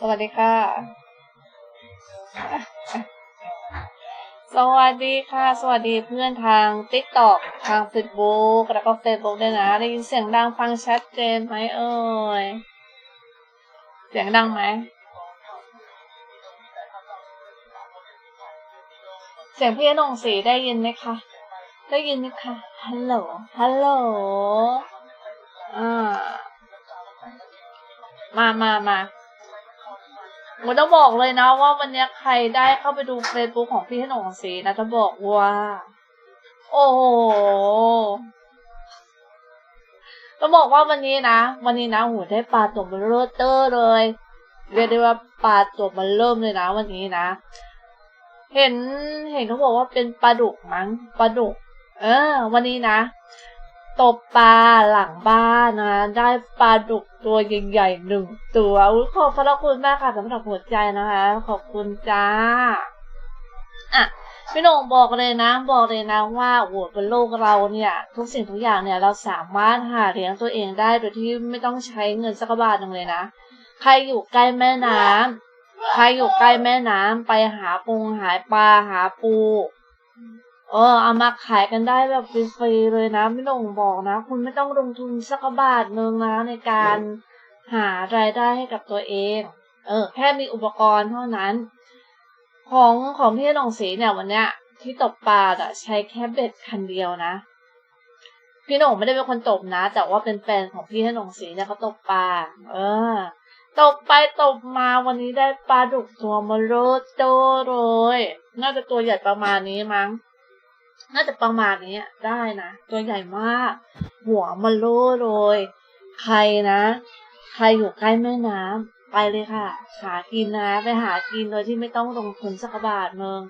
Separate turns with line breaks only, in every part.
สวัสดีค่ะ สวัสดีค่ะ สวัสดีเพื่อนทาง TikTok ทาง Facebook แล้วก็ Facebook ด้วยนะ ได้ยินเสียงดังฟังชัดเจนไหมเอ่ย เสียงดังไหม เสียงพี่นงสีได้ยินไหมคะ ได้ยินไหมคะ ฮัลโหล ฮัลโหล อ่า มามามา หมูต้องบอกเลยนะว่าวันนี้ใครได้เข้าไปดูเฟซบุ๊กของพี่หนงสีนะจะบอกว่า โอ้โหต้องบอกว่าวันนี้นะ วันนี้นะหูได้ปลาตัวมันเริ่เตอร์เลยเรียกได้ว่าปลาตัวมันเริ่มเลยนะ วันนี้นะ เห็นเห็นเขาบอกว่าเป็นปลาดุกมั้งปลาดุก เออ วันนี้นะ ตบปลาหลังบ้านนะ ได้ปลาดุกตัวใหญ่ๆหนึ่งตัวขอบพระคุณมากค่ะสำหรับหัวใจนะคะ ขอบคุณจ้าอะพี่นงบอกเลยนะบอกเลยนะว่าโอ้โหบนโลกเราเนี่ย ทุกสิ่งทุกอย่างเนี่ยเราสามารถหาเลี้ยงตัวเองได้โดยที่ไม่ต้องใช้เงินสักบาทหนึ่งเลยนะ ใครอยู่ใกล้แม่น้ำใครอยู่ใกล้แม่น้ำไปหาปูหาปลาหาปู เออเอามาขายกันได้แบบฟรีๆเลยนะพี่หน่งบอกนะ คุณไม่ต้องลงทุนสักบาทนึงนะในการหารายได้ให้กับตัวเอง เออ แค่มีอุปกรณ์เท่านั้น ของของพี่หน่งสีเนี่ยวันเนี้ยที่ตกปลาอะใช้แค่เบ็ดคันเดียวนะ พี่หนงไม่ได้เป็นคนตกนะ แต่ว่าเป็นแฟนของพี่หนงสีเนี่ยเขาตกปลาเออตกไปตกมาวันนี้ได้ปลาดุกตัวมาโรโตเลยน่าจะตัวใหญ่ประมาณนี้มั้ง น่าจะประมาณนี้ได้นะ ตัวใหญ่มาก หัวมันโล่เลย ใครนะ ใครอยู่ใกล้แม่น้ำไปเลยค่ะ หากินนะ ไปหากินโดยที่ไม่ต้องลงทุนสักบาทเมือง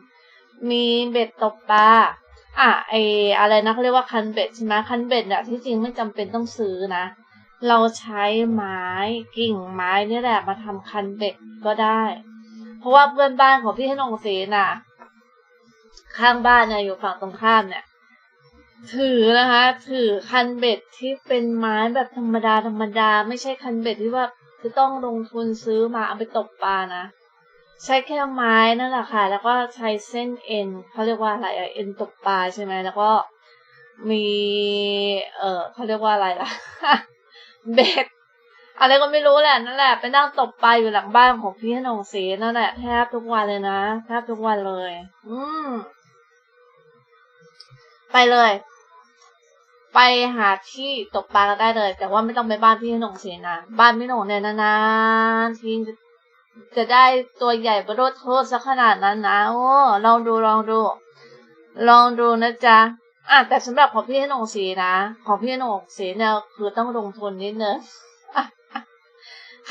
มีเบ็ดตกปลาอะไออะไรนะเขาเรียกว่าคันเบ็ดใช่ไหมคันเบ็ดเนี่ยที่จริงไม่จำเป็นต้องซื้อนะ เราใช้ไม้กิ่งไม้นี่แหละมาทำคันเบ็ดก็ได้ เพราะว่าเพื่อนบ้านของพี่ให้นงศรีน่ะ ข้างบ้านเนี่ยอยู่ฝั่งตรงข้ามเนี่ย ถือนะคะ ถือคันเบ็ดที่เป็นไม้แบบธรรมดาธรรมดา ไม่ใช่คันเบ็ดที่ว่าจะต้องลงทุนซื้อมาเอาไปตกปลานะใช้แค่ไม้นั่นแหละค่ะ แล้วก็ใช้เส้นเอ็นเขาเรียกว่าอะไรเอ็นตกปลาใช่ไหมแล้วก็มี เออเขาเรียกว่าอะไรล่ะ เบ็ด อะไรก็ไม่รู้แหละนั่นแหละไปนั่งตกปลาอยู่หลังบ้านของพี่หนงศรีนั่นแหละแทบทุกวันเลยนะแทบทุกวันเลย อืม ไปเลย ไปหาที่ตกปลากันได้เลย แต่ว่าไม่ต้องไปบ้านพี่หนงศรีนะบ้านพี่หนงเนี่ยนานๆทีจะได้ตัวใหญ่ประโดดโทษสักขนาดนั้นนะโอ้ลองดูลองดู ลองดูนะจ๊ะอะแต่สำหรับของพี่หนงศรีนะของพี่หนงศรีเนี่ยคือต้องลงทุนนิดนึง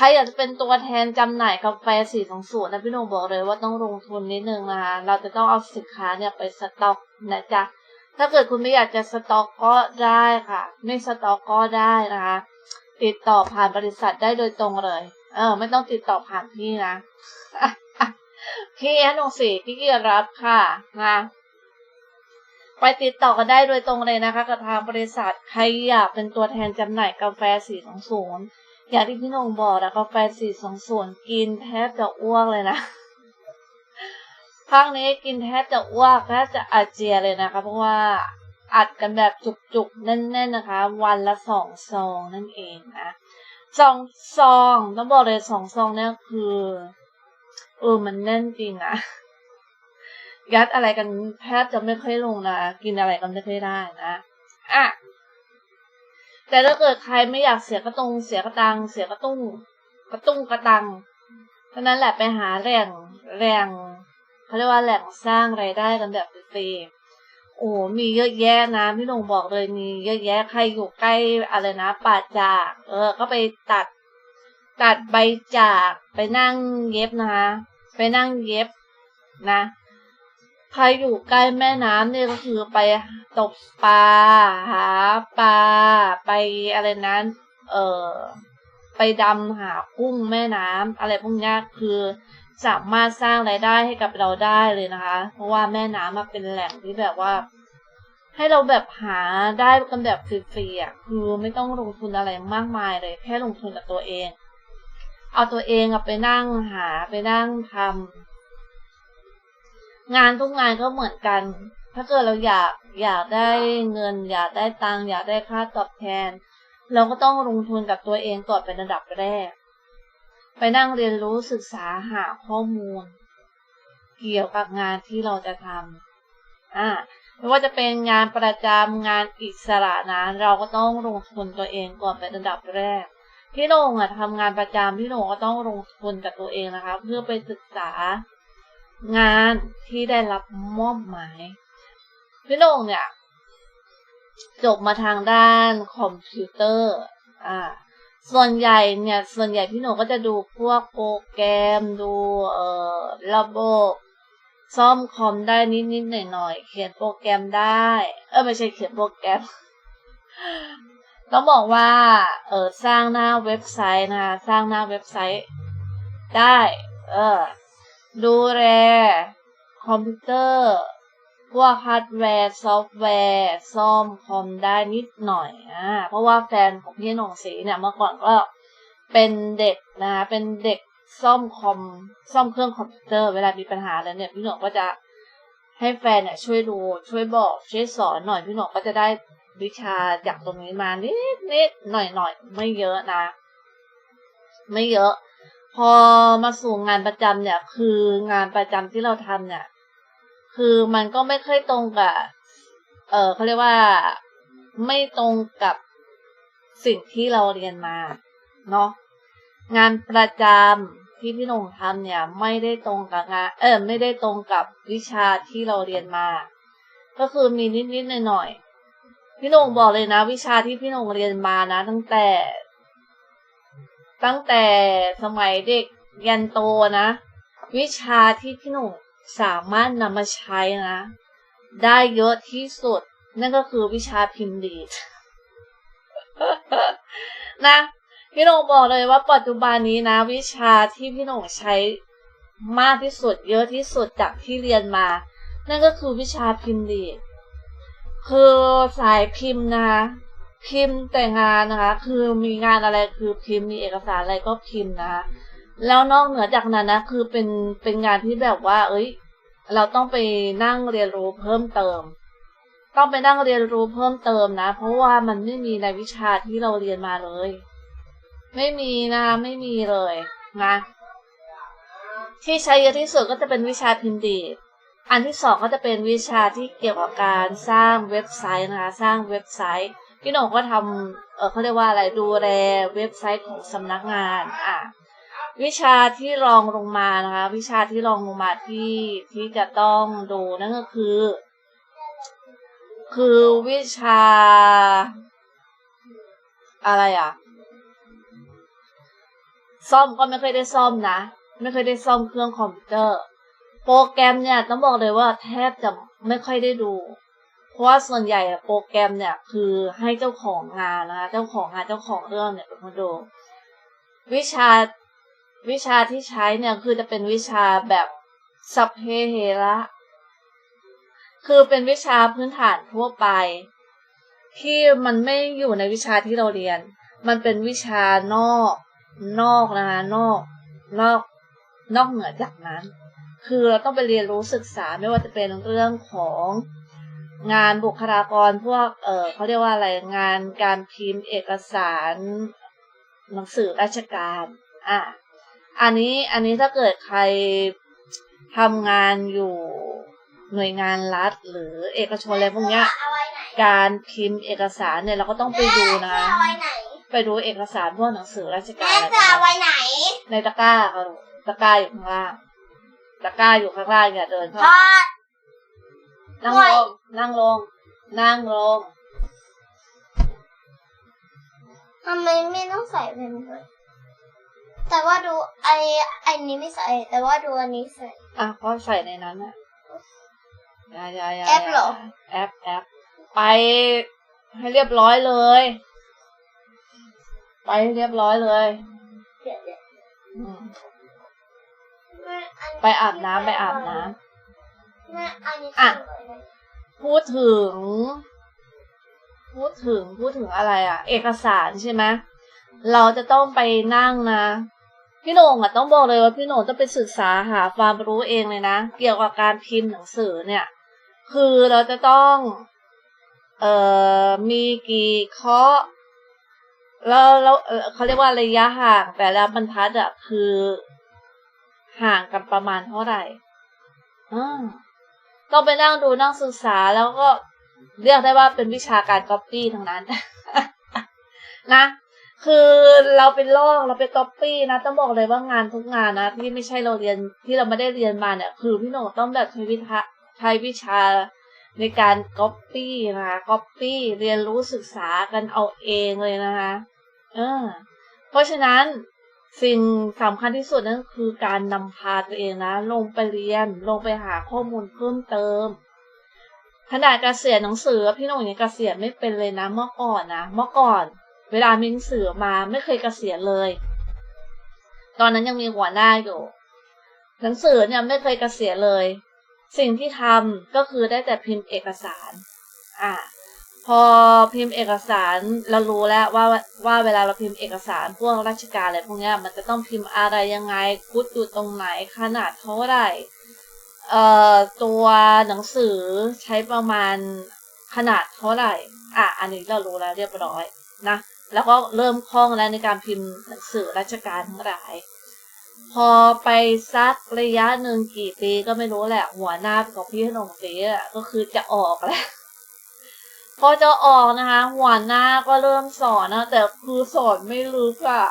ใครอยากจะเป็นตัวแทนจำหน่ายกาแฟสีของสูนะพี่หนุ่มบอกเลยว่าต้องลงทุนนิดนึงนะคะเราจะต้องเอาสินค้าเนี่ยไปสต็อกนะจ๊ะ ถ้าเกิดคุณไม่อยากจะสต็อกก็ได้ค่ะ ไม่สต็อกก็ได้นะคะ ติดต่อผ่านบริษัทได้โดยตรงเลย เออ ไม่ต้องติดต่อผ่านพี่นะ พี่แอนนงสีพี่เกียรับค่ะนะไปติดต่อกันได้โดยตรงเลยนะคะ กับทางบริษัทใครอยากเป็นตัวแทนจำหน่ายกาแฟสีข อย่างที่พี่นงบอกนะกาแฟสีสองส่วนกินแทบจะอ้วกเลยนะภาคนี้กินแทบจะอ้วกแทบจะอาเจียเลยนะคะเพราะว่าอัดกันแบบจุกๆแน่นๆนะคะ วันละสองซองนั่นเองนะสองซองต้องบอกเลยสองซองเนี่ยคือเออมันแน่นจริงอะยัดอะไรกันแทบจะไม่ค่อยลงนะกินอะไรกันไม่ค่อยได้นะอะ แต่ถ้าเกิดใครไม่อยากเสียกระตงเสียกระตัง เสียกระตุ้ง กระตุ้งกระตังเท่านั้นแหละไปหาแหล่งแหล่งเขาเรียกว่าแหล่งสร้างไรายได้กันแบบฟรีโอ้มีเยอะแยะนะพี่หนงบอกเลยมีเยอะแยะใครอยู่ใกล้อะไรนะป่าจาก เออ ก็ไปตัด ตัดใบจากไปนั่งเย็บนะคะไปนั่งเย็บนะ ใครอยู่ใกล้แม่น้ำเนี่ยก็คือไปตกปลาหาปลาไปอะไรนั้น เออไปดำหากุ้งแม่น้ำอะไรพวกนี้คือสามารถสร้างรายได้ให้กับเราได้เลยนะคะ เพราะว่าแม่น้ำมาเป็นแหล่งที่แบบว่า ให้เราแบบหาได้กันแบบฟรีๆอะคือไม่ต้องลงทุนอะไรมากมายเลย แค่ลงทุนกับตัวเอง เอาตัวเองอไปนั่งหาไปนั่งทำ งานทุกงานก็เหมือนกัน ถ้าเกิดเราอยากอยากได้เงิน อยากได้ตังอยากได้ค่าตอบแทน เราก็ต้องลงทุนกับตัวเองก่อนเป็นระดับแรก ไปนั่งเรียนรู้ศึกษาหาข้อมูล เกี่ยวกับงานที่เราจะทำอ่าไม่ว่าจะเป็นงานประจำงานอิสระนะเราก็ต้องลงทุนตัวเองก่อนเป็นระดับแรก พี่โหน่งอะทำงานประจำพี่โหน่งก็ต้องลงทุนกับตัวเองนะคะ เพื่อไปศึกษา งานที่ได้รับมอบหมาย พี่โหน่งเนี่ย จบมาทางด้านคอมพิวเตอร์ อ่า ส่วนใหญ่เนี่ย ส่วนใหญ่พี่โหน่งก็จะดูพวกโปรแกรมดูเอ่อระบบซ่อมคอมได้นิดๆหน่อยๆเขียนโปรแกรมได้ เออไม่ใช่เขียนโปรแกรมต้องบอกว่าเออสร้างหน้าเว็บไซต์นะสร้างหน้าเว็บไซต์ได้ เออ ดูแล คอมพิวเตอร์ พวกฮาร์ดแวร์ ซอฟต์แวร์ ซ่อมคอมได้นิดหน่อยอ่าเพราะว่าแฟนของพี่หนงศรีเนี่ยเมื่อก่อนก็เป็นเด็กนะคะเป็นเด็กซ่อมคอมซ่อมเครื่องคอมพิวเตอร์เวลามีปัญหาแล้วเนี่ยพี่หนงก็จะให้แฟนเนี่ยช่วยดูช่วยบอกช่วยสอนหน่อยพี่หนงก็จะได้วิชาจากตรงนี้มานิดนิดหน่อยหน่อยไม่เยอะนะ ไม่เยอะ พอมาสู่งานประจำเนี่ย คืองานประจำที่เราทำเนี่ย คือมันก็ไม่ค่อยตรงกับ เออเขาเรียกว่าไม่ตรงกับสิ่งที่เราเรียนมา เนาะงานประจำที่พี่นงทำเนี่ย ไม่ได้ตรงกับงาน เออไม่ได้ตรงกับวิชาที่เราเรียนมา ก็คือมีนิดๆหน่อยๆพี่นงบอกเลยนะ วิชาที่พี่นงเรียนมานะ ตั้งแต่ ตั้งแต่สมัยเด็กยันโตนะ วิชาที่พี่หนงสามารถนำมาใช้นะ ได้เยอะที่สุด นั่นก็คือวิชาพิมพ์ดีดนะพี่หนงบอกเลยว่าปัจจุบันนี้นะ วิชาที่พี่หนงใช้มากที่สุด เยอะที่สุดจากที่เรียนมา นั่นก็คือวิชาพิมพ์ดีดคือสายพิมพ์นะ พิมพ์แต่งานนะคะ คือมีงานอะไรคือพิมพ์มีเอกสารอะไรก็พิมพ์นะคะแล้วนอกเหนือจากนั้นนะคือเป็นเป็นงานที่แบบว่า เอ้ย เราต้องไปนั่งเรียนรู้เพิ่มเติม ต้องไปนั่งเรียนรู้เพิ่มเติมนะ เพราะว่ามันไม่มีในวิชาที่เราเรียนมาเลย ไม่มีนะไม่มีเลยนะที่ใช้เยอะที่สุดก็จะเป็นวิชาพิมพ์ดีดอันที่สองก็จะเป็นวิชาที่เกี่ยวกับการสร้างเว็บไซต์นะคะ สร้างเว็บไซต์ พี่หน่งก็ทำเออเขาเรียกว่าอะไรดูแลเว็บไซต์ของสำนักงานอะวิชาที่รองลงมานะคะ วิชาที่รองลงมาที่ที่จะต้องดูนั่นก็คือ คือวิชา อะไรอะ ซ่อมก็ไม่เคยได้ซ่อมนะ ไม่เคยได้ซ่อมเครื่องคอมพิวเตอร์ โปรแกรมเนี่ยต้องบอกเลยว่าแทบจะไม่ค่อยได้ดู ราะว่าส่วนใหญ่อะโปรแกรมเนี่ยคือให้เจ้าของงานนะคะเจ้าของงานเจ้าของเรื่องเนี่ยเป็นคนดูวิชาวิชาที่ใช้เนี่ยคือจะเป็นวิชาแบบสัพเพเหระคือเป็นวิชาพื้นฐานทั่วไป ที่มันไม่อยู่ในวิชาที่เราเรียน มันเป็นวิชานอกนอกนะคะนอกนอกนอกเหนือจากนั้น คือเราต้องไปเรียนรู้ศึกษาไม่ว่าจะเป็นเรื่องของ งานบุคลากรพวก เออเขาเรียกว่าอะไรงานการพิมพ์เอกสาร หนังสือราชการ อะอันนี้อันนี้ถ้าเกิดใครทำงานอยู่หน่วยงานรัฐ หรือเอกชนอะไรพวกเนี้ย
เอาไว้ไหน
การพิมพ์เอกสารเนี่ยเราก็ต้องไปดูนะ
แม่เอาไว้ไหน
ไปดูเอกสารพวกหนังสือราชกา
แม่
รอะไรพว
จะ
ก
เอา
เนี้ย
ไว้ไหน
ในตะกร้าค่ะลูกตะกร้าอยู่ข้างล่าง ตะกร้าอยู่ข้างล่างอย่าเดินเข้า
ทอด
นั่ง
ปล่
ล
อย
งนั่งลง นั่งลง
ทำไมไม่ต้องใส่เป็นเลยแต่ว่าดูไอไอนี้ไม่ใส่ แต่ว่าดูอันนี้ใส่
อะก็ใส่ในนั้นน่ะอย่าอย่าอย่า
แอปเหรอ
แอปแอปไปให้เรียบร้อยเลย ไปให้เรียบร้อยเลย
เดี๋ยวเดี๋ยว
อืม
แม่อัน
ไปอาบน้ำไปอาบน้ำ
แม่ อะ
พูดถึง พูดถึงพูดถึงอะไรอะ เอกสารใช่ไหมเราจะต้องไปนั่งนะ พี่โหน่งอะต้องบอกเลยว่าพี่โหน่งต้องไปศึกษาหาความรู้เองเลยนะ เกี่ยวกับการพิมพ์หนังสือเนี่ย คือเราจะต้อง เอ่อมีกี่ข้อแล้วแล้วเอ่อเขาเรียกว่าระยะห่างแต่ละบรรทัดอะคือห่างกันประมาณเท่าไหร่อ่า ต้องไปนั่งดูนั่งศึกษาแล้วก็เรียกได้ว่าเป็นวิชาการก๊อปปี้ทั้งนั้น นะคือเราเป็นลอกเราเป็นก๊อปปี้นะต้องบอกเลยว่างานทุกงานนะที่ไม่ใช่เราเรียนที่เราไม่ได้เรียนมาเนี่ย คือพี่โหน่งต้องแบบใช้วิชาใช้วิชาในการก๊อปปี้นะคะก๊อปปี้เรียนรู้ศึกษากันเอาเองเลยนะคะเออเพราะฉะนั้น สิ่งสำคัญที่สุดนั่นคือการนำพาตัวเองนะ ลงไปเรียน ลงไปหาข้อมูลเพิ่มเติมขนาดเกษียณหนังสือพี่โหน่งยังเกษียณไม่เป็นเลยนะเมื่อก่อนนะเมื่อก่อน เวลามีหนังสือมาไม่เคยเกษียณเลย ตอนนั้นยังมีหัวหน้าอยู่ หนังสือเนี่ยไม่เคยเกษียณเลย สิ่งที่ทำก็คือได้แต่พิมพ์เอกสาร อ่า พอพิมพ์เอกสารเรารู้แล้วว่าว่าเวลาเราพิมพ์เอกสารพวกราชการอะไรพวกนี้มันจะต้องพิมพ์อะไรยังไงกุดอยู่ตรงไหนขนาดเท่าไหร่เอ่อตัวหนังสือใช้ประมาณขนาดเท่าไหร่อะอันนี้เรารู้แล้วเรียบร้อยนะแล้วก็เริ่มคล่องแล้วในการพิมพ์หนังสือราชการทั้งหลาย พอไปสักระยะหนึ่งกี่ปีก็ไม่รู้แหละ หัวหน้าของพี่ขนมเสียก็คือจะออกแล้ว พอจะออกนะคะ หัวหน้าก็เริ่มสอนนะแต่คือสอนไม่ลึกอะ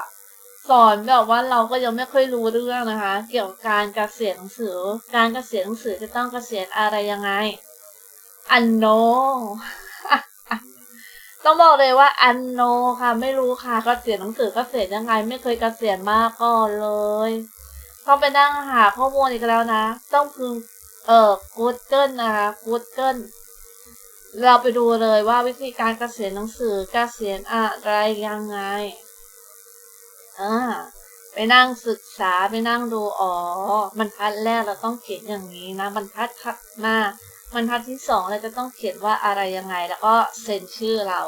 สอนแบบว่าเราก็ยังไม่ค่อยรู้เรื่องนะคะ เกี่ยวกับการเกษียณหนังสือ การเกษียณหนังสือจะต้องเกษียณอะไรยังไง อันโน ต้องบอกเลยว่าอันโนค่ะ ไม่รู้ค่ะเกษียณหนังสือเกษียณยังไง ไม่เคยเกษียณมาก่อนเลยต้องไปนั่งหาข้อมูลอีกแล้วนะ ต้องพึงเอ่อ Google นะคะ Google เราไปดูเลยว่าวิธีการเกษียณหนังสือเกษียณอะไรยังไงอ่าไปนั่งศึกษาไปนั่งดูอ๋อบรรทัดแรกเราต้องเขียนอย่างนี้นะบรรทัดถัดมาบรรทัดที่สองเราจะต้องเขียนว่าอะไรยังไง แล้วก็เซ็นชื่อเรา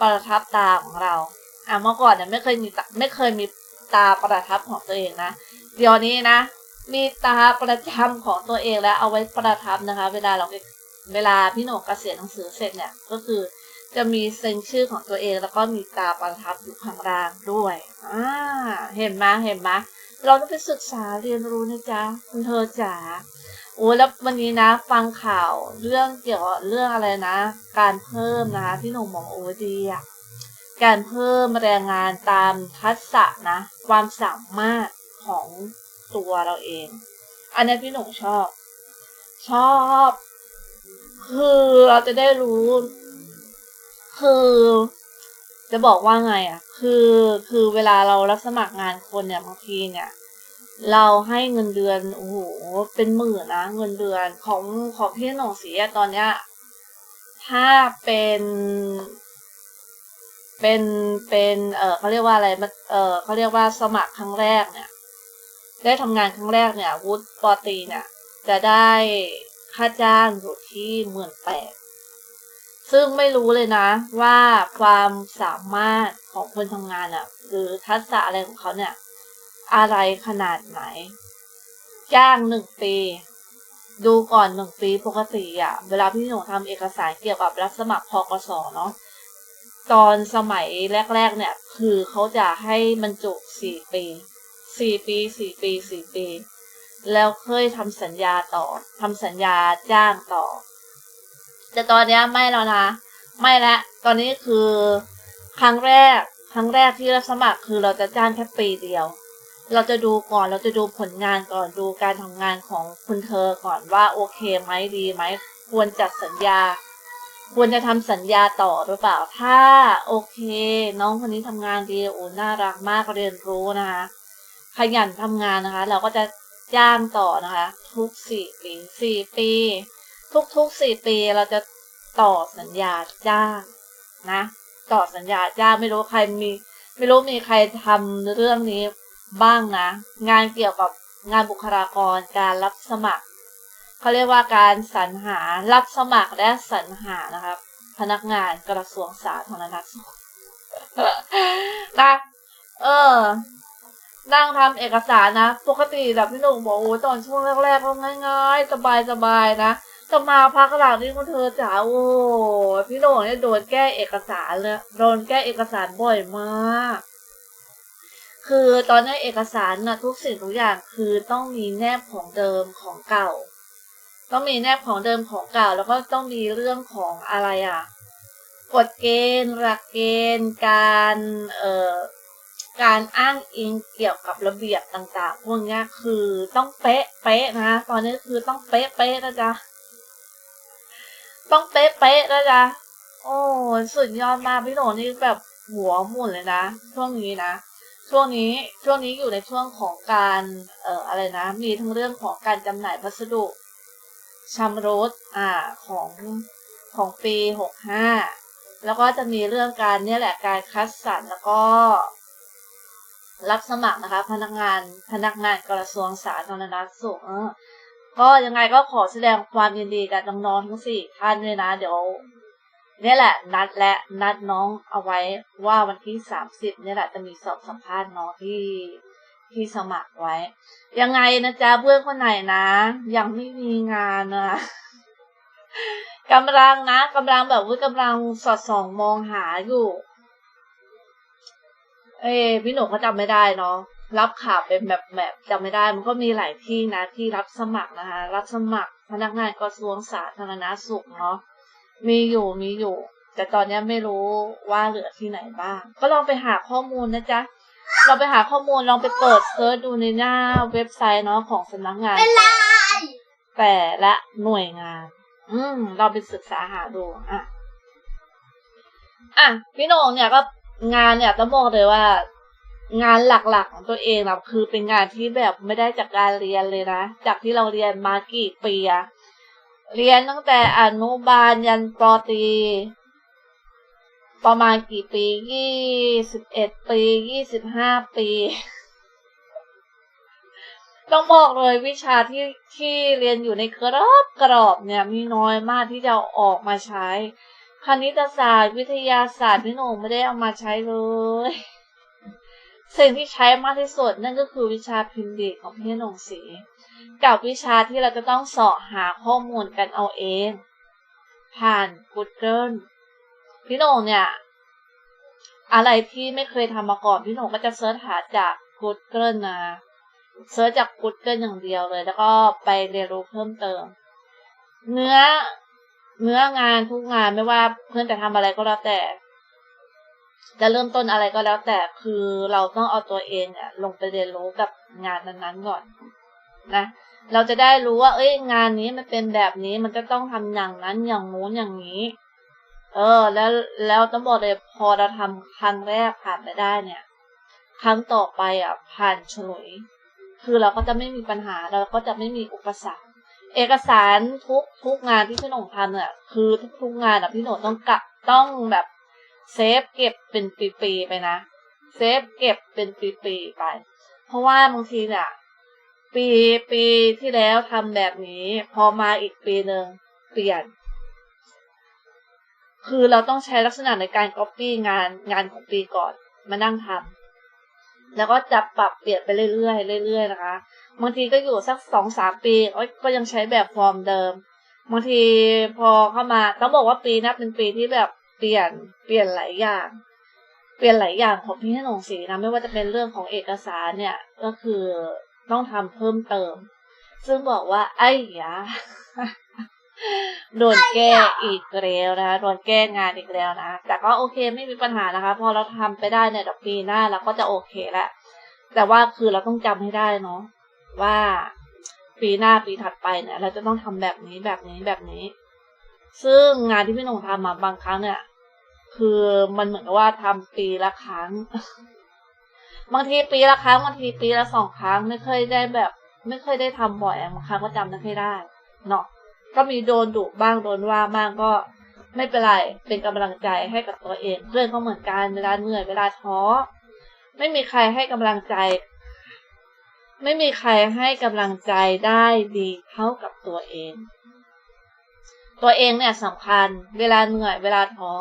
ประทับตาของเราอะเมื่อก่อนเนี่ยไม่เคยมีไม่เคยมีตาประทับของตัวเองนะเดี๋ยวนี้นะ มีตาประจำของตัวเองแล้วเอาไว้ประทับนะคะ เวลาเรา เวลาพี่โหนกเกษียณหนังสือเสร็จเนี่ยก็คือจะมีเซ็นชื่อของตัวเองแล้วก็มีตาประทับอยู่ข้างล่างด้วยอ่าเห็นไหมเห็นไหมเราต้องไปศึกษาเรียนรู้นะจ๊ะคุณเธอจ๋าโอ้แล้ววันนี้นะ ฟังข่าวเรื่องเกี่ยวกับเรื่องอะไรนะ การเพิ่มนะคะพี่หนุ่มบอกโอ้ดีอะการเพิ่มแรงงานตามทักษะนะ ความสามารถของตัวเราเอง อันนี้พี่หนุ่มชอบ ชอบ คือเราจะได้รู้ คือ จะบอกว่าไงอะ คือคือเวลาเรารับสมัครงานคนเนี่ยบางทีเนี่ย เราให้เงินเดือนโอ้โหเป็นหมื่นนะเงินเดือนของของพี่หนองศรีอะตอนเนี้ยถ้าเป็นเป็นเป็น เออเขาเรียกว่าอะไรมันเออเขาเรียกว่าสมัครครั้งแรกเนี่ย ได้ทำงานครั้งแรกเนี่ยวุฒิปอตีเนี่ย จะได้ ค่าจ้างอยู่ที่หมื่นแปดซึ่งไม่รู้เลยนะว่าความสามารถของคนทำงานอะ่ะ หรือทักษะอะไรของเขาเนี่ย อะไรขนาดไหน จ้างหนึ่งปี ดูก่อนหนึ่งปีปกติอะ่ะ เวลาพี่หนูทำเอกสารเกี่ยวกับรับสมัครพกสเนาะตอนสมัยแรก ๆ เนี่ย คือเขาจะให้บรรจุสี่ปีสี่ปีสี่ปีสี่ปี แล้วเคยทำสัญญาต่อทำสัญญาจ้างต่อ แต่ตอนนี้ไม่แล้วนะ ไม่ละ ตอนนี้คือครั้งแรก ครั้งแรกที่รับสมัครคือเราจะจ้างแค่ปีเดียว เราจะดูก่อน เราจะดูผลงานก่อน ดูการทำงานของคุณเธอก่อนว่าโอเคไหมดีไหม ควรจัดสัญญา ควรจะทำสัญญาต่อหรือเปล่า ถ้าโอเค น้องคนนี้ทำงานดีโอ้น่ารักมากเรียนรู้นะคะขยันทำงานนะคะ เราก็จะ จ้างต่อนะคะ ทุกสี่ปีสี่ปี ทุกทุกสี่ปีเราจะต่อสัญญาจ้างนะ ต่อสัญญาจ้างไม่รู้ใครมี ไม่รู้มีใครทำเรื่องนี้บ้างนะ งานเกี่ยวกับงานบุคลากรการรับสมัครเขาเรียกว่าการสรรหารับสมัครและสรรหานะครับ พนักงานกระทรวงสาธารณสุขนะเออ นั่งทำเอกสารนะ ปกติแบบพี่หนุ่มบอกโอ้ตอนช่วงแรกๆก็ง่ายๆ สบายๆนะแต่มาพักหลังนี้คุณเธอจ๋าโอ้พี่หนุ่มเนี่ยโดนแก้เอกสารเลยโดนแก้เอกสารบ่อยมาก คือตอนนี้เอกสารนะทุกสิ่งทุกอย่างคือต้องมีแนบของเดิมของเก่า ต้องมีแนบของเดิมของเก่า แล้วก็ต้องมีเรื่องของอะไรอะกฎเกณฑ์หลักเกณฑ์การเอ่อ การอ้างอิงเกี่ยวกับระเบียบต่างๆ พวกนี้คือต้องเป๊ะเป๊ะนะ ตอนนี้คือต้องเป๊ะเป๊ะนะจ๊ะ ต้องเป๊ะเป๊ะนะจ๊ะ โอ้สุดยอดมากพี่โหนนี่แบบหัวหมุนเลยนะ ช่วงนี้นะ ช่วงนี้ช่วงนี้อยู่ในช่วงของการเอ่ออะไรนะ มีทั้งเรื่องของการจำหน่ายพัสดุชำรุดอ่าของของปีหกห้าแล้วก็จะมีเรื่องการเนี่ยแหละการคัดสรรแล้วก็ รับสมัครนะคะ พนักงานพนักงานกระทรวงสาธารณสุขเออก็ยังไงก็ขอแสดงความยินดีกับน้องๆทั้งสี่ท่านเลยนะ เดี๋ยวเนี่ยแหละ นัดและนัดน้องเอาไว้ว่าวันที่สามสิบเนี่ยแหละจะมีสอบสัมภาษณ์น้องที่ที่สมัครไว้ ยังไงนะจ๊ะเพื่อนคนไหนนะ ยังไม่มีงานนะกำลังนะกำลังแบบว่ากำลังสอดส่องมองหาอยู่ เอ้พี่หนุ่มเขาจำไม่ได้เนาะรับข่าวเป็นแบบแบบจำไม่ได้ มันก็มีหลายที่นะที่รับสมัครนะคะ รับสมัครพนักงานกระทรวงสาธารณสุขเนาะมีอยู่มีอยู่ แต่ตอนนี้ไม่รู้ว่าเหลือที่ไหนบ้าง ก็ลองไปหาข้อมูลนะจ๊ะลองไปหาข้อมูลลองไปเปิดเซิร์ชดูในหน้าเว็บไซต์เนาะของสำนักงาน
เป็นไร
แต่ละหน่วยงาน อืม เราไปศึกษาหาดู อะ อะ พี่โหนงเนี่ยก็ งานเนี่ยต้องบอกเลยว่า งานหลักๆของตัวเองเราคือเป็นงานที่แบบไม่ได้จากการเรียนเลยนะ จากที่เราเรียนมากี่ปีอะเรียนตั้งแต่อนุบาลยันปอตี ประมาณกี่ปียี่สิบเอ็ดปียี่สิบห้าปี ต้องบอกเลยวิชาที่ที่เรียนอยู่ในกรอบกรอบเนี่ย มีน้อยมากที่จะออกมาใช้ คณิตศาสตร์ วิทยาศาสตร์พี่หนุ่มไม่ได้เอามาใช้เลย สิ่งที่ใช้มากที่สุดนั่นก็คือวิชาพิมพ์ดีดของพี่หนุ่มสีกับวิชาที่เราจะต้องสาะหาข้อมูลกันเอาเอง ผ่าน Google พี่หนุ่มเนี่ย อะไรที่ไม่เคยทำมาก่อนพี่หนุ่มก็จะเสิร์ชหาจาก Google นะเซิร์ชจาก Google อย่างเดียวเลย แล้วก็ไปเรียนรู้เพิ่มเติม เนื้อ เนื้องานทุกงานไม่ว่าเพื่อนจะทำอะไรก็แล้วแต่ จะเริ่มต้นอะไรก็แล้วแต่คือเราต้องเอาตัวเองเนี่ยลงไปเรียนรู้กับงานนั้นๆก่อนนะเราจะได้รู้ว่า เอ้ยงานนี้มันเป็นแบบนี้มันจะต้องทำอย่างนั้นอย่างงู้นอย่างนี้ เออ แล้วแล้วต้องบอกเลยพอเราทำครั้งแรกผ่านไปได้เนี่ย ครั้งต่อไปอะผ่านฉลุย คือเราก็จะไม่มีปัญหาเราก็จะไม่มีอุปสรรค เอกสารทุกทุกงานที่พี่หนุ่มทำเนี่ยคือทุกทุกงานอะพี่หนุ่มต้องกะต้องแบบเซฟเก็บเป็นปีๆไปนะเซฟเก็บเป็นปีๆไป เพราะว่าบางทีเนี่ยปีปีที่แล้วทำแบบนี้ พอมาอีกปีหนึ่งเปลี่ยน คือเราต้องใช้ลักษณะในการ copy งานงานของปีก่อนมานั่งทำ แล้วก็จะปรับเปลี่ยนไปเรื่อยๆเรื่อยๆนะคะบางทีก็อยู่สักสองสามปีก็ยังใช้แบบฟอร์มเดิมบางทีพอเข้ามาต้องบอกว่าปีนี้เป็นปีที่แบบเปลี่ยนเปลี่ยนหลายอย่าง เปลี่ยนหลายอย่างของพี่หนงศีนะไม่ว่าจะเป็นเรื่องของเอกสารเนี่ยก็คือต้องทำเพิ่มเติม ซึ่งบอกว่าไอ้ยา โดนแก้อีกแล้วนะคะโดนแก้งานอีกแล้วนะ แต่ก็โอเคไม่มีปัญหานะคะ พอเราทำไปได้เนี่ยดี๋ยวปีหน้าเราก็จะโอเคแล้วแต่ว่าคือเราต้องจำให้ได้เนาะว่าปีหน้าปีถัดไปเนี่ย เราจะต้องทำแบบนี้แบบนี้แบบนี้ ซึ่งงานที่พี่หนงทำมาบางครั้งเนี่ย คือมันเหมือนกับว่าทำปีละครั้ง บางทีปีละครั้งบางทีปีละสองครั้งไม่เคยได้แบบ ไม่เคยได้ทำบ่อยบางครั้งก็จำไม่ค่อยได้เนาะ ก็มีโดนดุบ้างโดนว่าบ้างก็ไม่เป็นไร เป็นกำลังใจให้กับตัวเอง เพื่อนก็เหมือนกันเวลาเหนื่อยเวลาท้อ ไม่มีใครให้กำลังใจ ไม่มีใครให้กำลังใจได้ดีเท่ากับตัวเอง ตัวเองเนี่ยสำคัญ เวลาเหนื่อยเวลาท้อ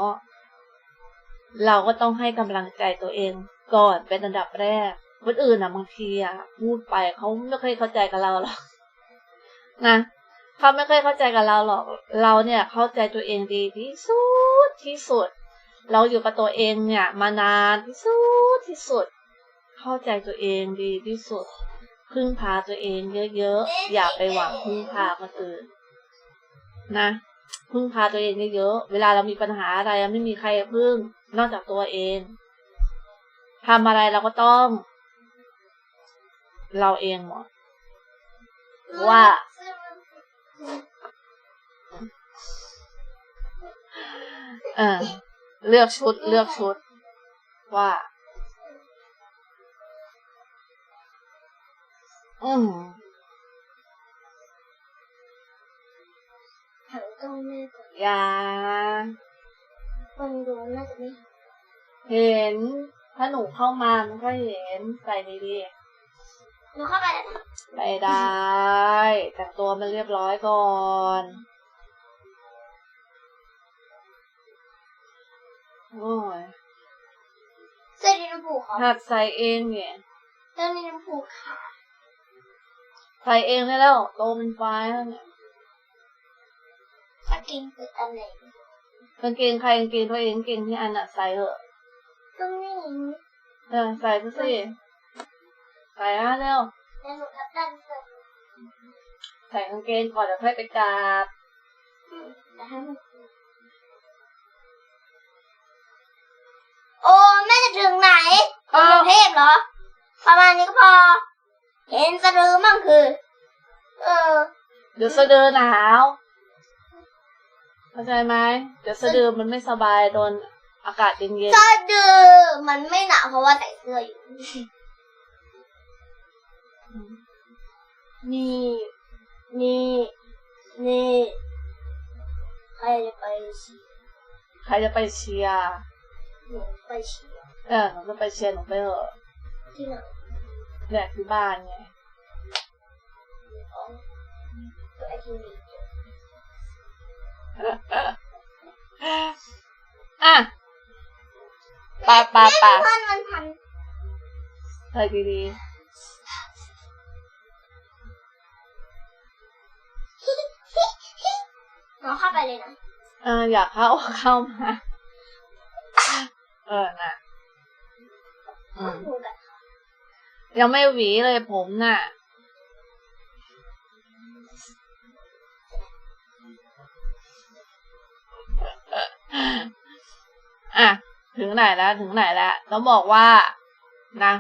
เราก็ต้องให้กำลังใจตัวเองก่อนเป็นอันดับแรก คนอื่นอะบางทีอะพูดไปเขาไม่เคยเข้าใจกับเราหรอกนะ เขาไม่เคยเข้าใจกับเราหรอก เราเนี่ยเข้าใจตัวเองดีที่สุดที่สุด เราอยู่กับตัวเองเนี่ย มานานที่สุดที่สุด เข้าใจตัวเองดีที่สุด พึ่งพาตัวเองเยอะๆ อย่าไปหวังพึ่งพาคนอื่น นะพึ่งพาตัวเองเยอะๆ เวลาเรามีปัญหาอะไรไม่มีใครพึ่ง นอกจากตัวเองทำอะไรเราก็ต้อง เราเองหมดว่า เออเลือกชุดเลือกชุด ว่า อืม
ถังต้องแม่ก่อน
อย่า
คนดูน่าจะไม่
เห็น ถ้าหนูเข้ามามันก็เห็นใส่ดี
ห นูเข้าไปแล้วนะ
ๆไม่ได้ แต่งตัวมันเรียบร้อยก่อน โอ้ย
เสื้อดีน้ำผูเขา
หัดใส่เองเนี่ย
เสื้อดีน้ำผูค่ะ
ใส่เองได้แล้ว โตเป็นไฟแล้วเนี่ย
ถ้ากินคืออันไหน
กางเกงใครกางเกงตัวเองกางเกงที่อันน่ะใส่เถอะ
ก็ไม่เห็น
เออใส่ไปสิ ใส่ฮะเร็ว
แล้วหนูทับด้านเสื้อ
ใส่กางเกงก่อนเดี๋ยวค่อยไปกราบ
อืมแต่ให้มันโอ้แม่จะถึงไหนก
อ้า
รุ
ว
งเทพเหรอ ประมาณนี้ก็พอ เห็นสะดือมั่งคือ เออ
เดี๋ยวสะดือหนาวเข้าใจไหมเดี๋ยวสะดือมันไม่สบายโดนอากาศเย็น
สะดือมันไม่หนาวเพราะว่าใส่เสื้ออยู่
ๆ
นี่นี่นี่ใครจะไปเชียร์
ใครจะไปเชียร์
หนูไปเชียร์
เออหนูจะไปเชียร์หนูไปเถอะ
ที่ไหน
เนี่ยที่บ้านไง
อ๋อตัวไอทีวี
อะไปไปไป
เพื่อนมันพัน
ใส่ดี
น้องเข้าไปเลยนะ
ๆเอออยากเข้าเข้ามา เออน่ะอืม
ดูแบบ
ยังไม่หวีเลยผมน่ะ อะ ถึงไหนแล้วถึงไหนแล้วต้องบอกว่านะ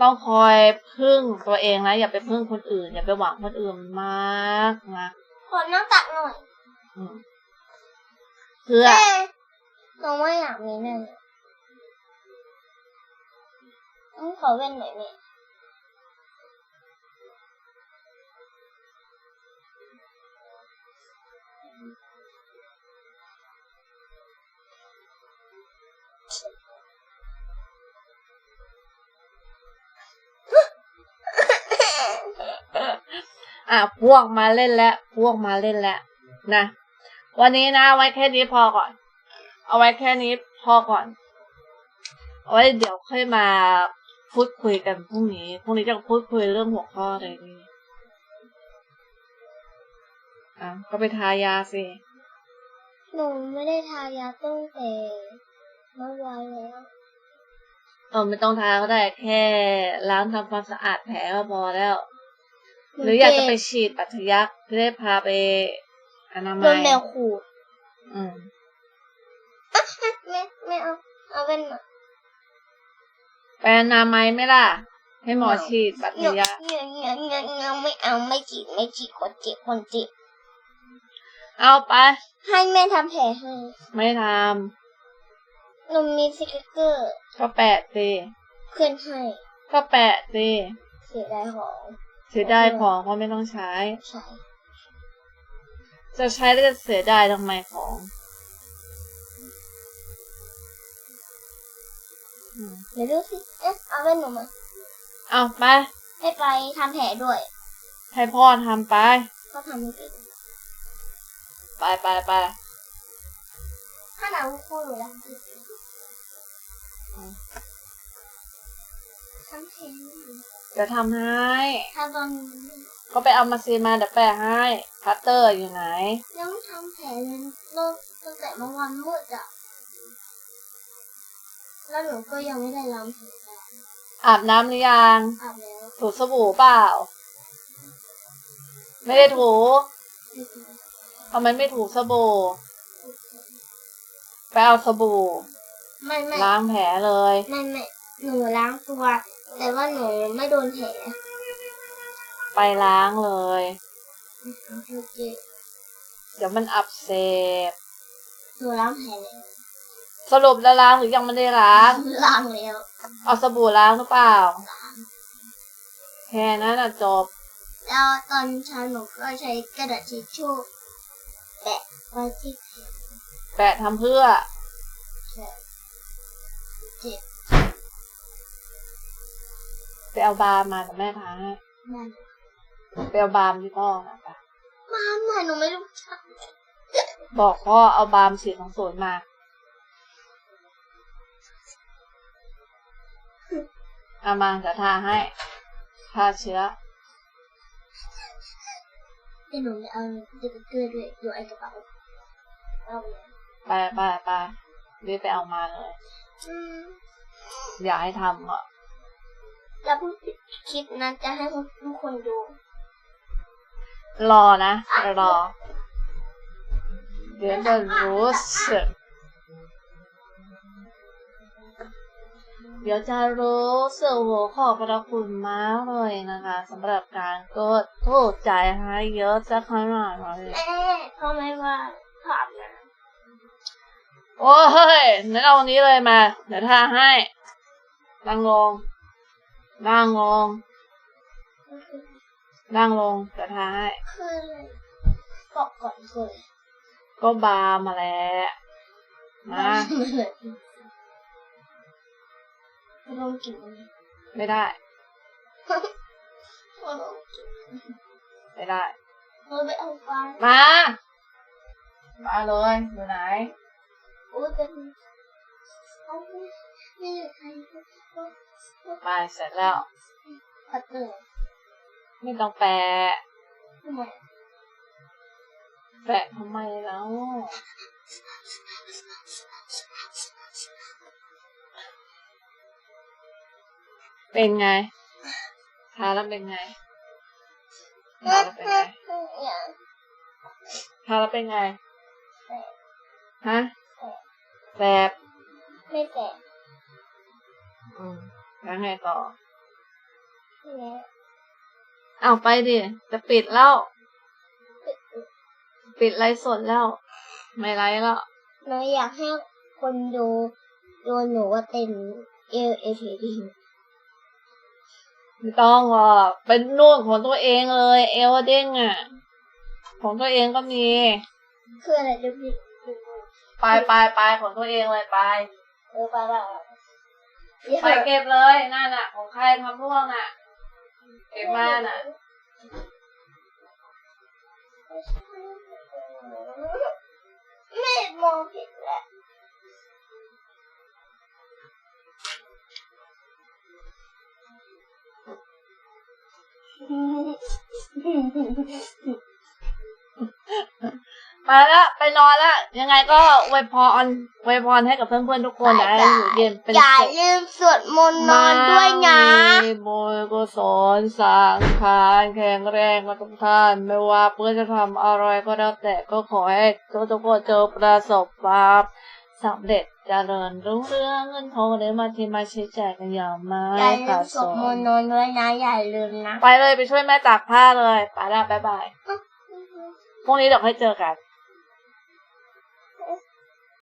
ต้องคอยพึ่งตัวเองนะ อย่าไปพึ่งคนอื่น อย่าไปหวังคนอื่นมากนะ
ขอนั่งตักหน่อย
อืม เพื่อ
เอ๊ะน้องไม่อยากมีหนึ่งอืมขอเว้นหน่อยแม่
อะพวกมาเล่นแล้วพวกมาเล่นแล้วนะ วันนี้นะไว้แค่นี้พอก่อน เอาไว้แค่นี้พอก่อน เอาไว้เดี๋ยวค่อยมาพูดคุยกันพรุ่งนี้ พรุ่งนี้จะพูดคุยเรื่องหัวข้ออะไรดีอะก็ไปทายาสิ
หนูไม่ได้ทายาตั้งแต่เมื่อวานแล้ว
เออไม่ต้องทาก็ได้แค่ล้างทำความสะอาดแผลก็พอแล้ว หรืออยากจะไปฉีดปัทยักจะได้พาไป อนา
โด
มั
น
ย
แมวขูด
อืม
ไม่ไม่เอา เอาเป็นหมา
ไปอนามัยไหมล่ะ ให้หมอฉีดปัท
เงี้ย
ยัก
เงี้ยเงี้ยเงี้ยเงี้ยไม่เอาไม่จีบไม่จีบคนจีบคนจีบ
เอาไป
ให้แม่ทำแผลให้
ไม่ท
หนูมีสติกเกอร์ำ
ก็แปะสิ
เพื่อนให้
ก็แปะสิ
เสียดายของ
เสียดายของเพราะไม่ต้องใช้
ใช่
จะใช้แล้วจะเสียดายทำไมของอืม
เดี๋ยวดูสิ เอ๊ะ เอาเป็นหนูมา
เอาไป
ให้ไปทำแผลด้วย
ให้พ่อทำไป
ก็ทำไม่เป็น
ไปไปไป
ถ้าหนังคู่หนูละทำแผล
เดี๋ยวทำให้
ถ้าตอน
ก็ไปเอามาซีนมาเดี๋ยวแปะให้พัตเตอร์อยู่ไหน
ยังทำแผลเลยเริ่มตั้งแต่เมื่อวันมืดอะแล้วหนูก็ยังไม่ได้ล้างแผลเลย
อาบน้ำหรือยัง
อาบแล้ว
ถูสบู่เปล่า ไม่ได้ถู
ไม่เป็นไร
ทำไมไม่ถูสบู่ไปเอาสบู่
ไม่ไม่
ล้างแผลเลย
ไม่ไม่หนูล้างตัว แต่ว่าหนูไม่โดนแผล
ไปล้างเลย
โอเค
เดี๋ยวมันอักเสบ
หนูล้างแผลแล้ว
สรุปแล้วล้างหรือยังไม่ได้ล้าง
ล้างแล้ว
เอาสบู่ล้างหรือเปล่า แค่นั้นอะจบ
แล้วตอนเช้าหนูก็ใช้กระดาษทิชชู่แปะไว้ที่แผล
แปะทำเพื่อ
เจ็บ
ไปเอาบาร์มาแต่แม่ทาให้
มัน
ไปเอาบาร์มที่พ่อนะไป
มาใหม่หนูไม่รู้จัก
บอกพ่อเอาบาร์มสีของสวนมา เอามาจะทาให้ทาเชื้อ
เดี๋ยวหนูจะเอาสติ๊กเกอร์ด้วยอยู่ไอ้กระเป๋าเอาเลย
ไปไปไปรีบไปเอามาเลย
อืม
อย่าให้ทำอะ
แล้วเพิ่งปิดคลิปนั้นจะให้ทุกคนดู
รอนะรอ เดี๋ยวจะรู้สึก เดี๋ยวจะรู้สึกหัวขอบพระคุณมากเลยนะคะสำหรับการกดถูกใจให้เยอะสักขนาดนี้
แม่เขาไม่ว่าถามนะ
โอ้ยงั้นเอาวันนี้เลยมา เดี๋ยวทาให้นั่งลงนั่งลง นั่งลงจะทาให้
คืออะไรบอกก่อนคืออะไร
ก็บาร์มาแล้วมา
เลยไม่ต้องกินเลย
ไม่ได้
ไม่ต้องกิน
ไม่ได้
เออไปเอาไป
มามาเลยอยู่ไหน
โอ้ยเป็นเอาไปไม่เหลือใคร
ไปเสร็จแล้ว
พัดเตอร์
ไม่ต้องแปะ
ทำไม
แปะทำไมแล้วเป็นไงทาแล้วเป็นไงทาแล้วเป็นไง
อย่าง
ทาแล้วเป็นไง ฮะแสบ
ไม่แตก
อืมแล้วไงต่อ
แล้ว
เอาไปดิ จะปิดแล้ว ปิดไลฟ์สดแล้ว ไม่ไลฟ์แล้ว
หนูอยากให้คนดูโดนหนูว่าเต้นเอลเอทีดี
ไม่ต้องหรอกเป็นนู่นของตัวเองเลย เอวเด้งอะ ของตัวเองก็มี
คืออะไรดูพี่
ไปไปไปของตัวเองเลยไป
เออไปแล้ว
ไปเก็บเลยนั่นน่ะ ของใครทำร่วงอะ เก็บ มาน่ะ
แม่มองผิดแหละ
ไปละไปนอนละยังไงก็อวยพรอวยพรให้กับเพื่อนๆทุกคนนะให้อยู่เย็นเป็น
อย่า
สุข
ลืมสวดมนต์นอนด้วยนะ
มีบุญกุศลสังขารแข็งแรงมาทุกท่าน ไม่ว่าเพื่อจะทำอะไรก็แล้วแต่ก็ขอให้ทุกๆคนเจอประสบความสำเร็จเจริญรุ่งเรืองเงินทองเลยมาที่มาใช้จ่ายกันอย่างไม่
อย่าลื
ขาด
มส
ส
วดมน
น
ต์นอนด้วยนะอย่าลืมนะ
ไปเลยไปช่วยแม่ตากผ้าเลยไปละบ๊ายบายพรุ่งนี้เดี๋ยวค่อยเจอกัน